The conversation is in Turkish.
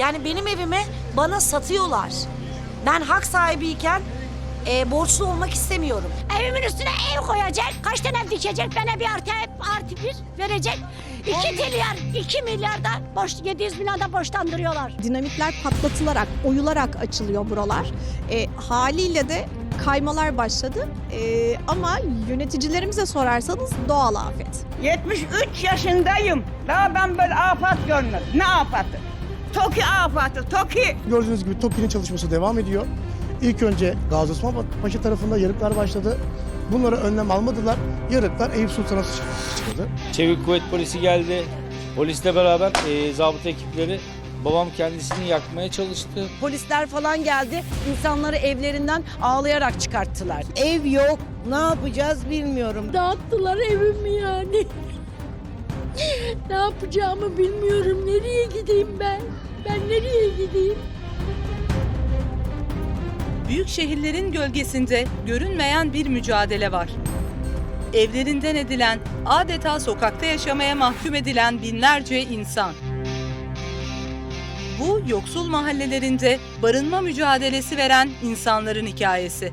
Yani benim evimi bana satıyorlar. Ben hak sahibiyken e, borçlu olmak istemiyorum. Evimin üstüne ev koyacak. Kaç tane ev dikecek? Bana bir artı, artı bir verecek. 2 milyar, 2 milyar da boş, 700 milyon da borçlandırıyorlar. Dinamitler patlatılarak, oyularak açılıyor buralar. E, haliyle de kaymalar başladı. E, ama yöneticilerimize sorarsanız doğal afet. 73 yaşındayım. Daha ben böyle afat görmedim. Ne afatı? TOKİ afatı, TOKİ. Gördüğünüz gibi TOKİ'nin çalışması devam ediyor. İlk önce Gazi Osman Paşa tarafında yarıklar başladı. Bunlara önlem almadılar. Yarıklar Eyüp Sultan'a çıkıldı. Çevik kuvvet polisi geldi. Polisle beraber e, zabıta ekipleri babam kendisini yakmaya çalıştı. Polisler falan geldi. İnsanları evlerinden ağlayarak çıkarttılar. Ev yok. Ne yapacağız bilmiyorum. Dağıttılar evimi yani. ne yapacağımı bilmiyorum. Nereye gideyim ben? Ben nereye gideyim? Büyük şehirlerin gölgesinde görünmeyen bir mücadele var. Evlerinden edilen, adeta sokakta yaşamaya mahkum edilen binlerce insan. Bu yoksul mahallelerinde barınma mücadelesi veren insanların hikayesi.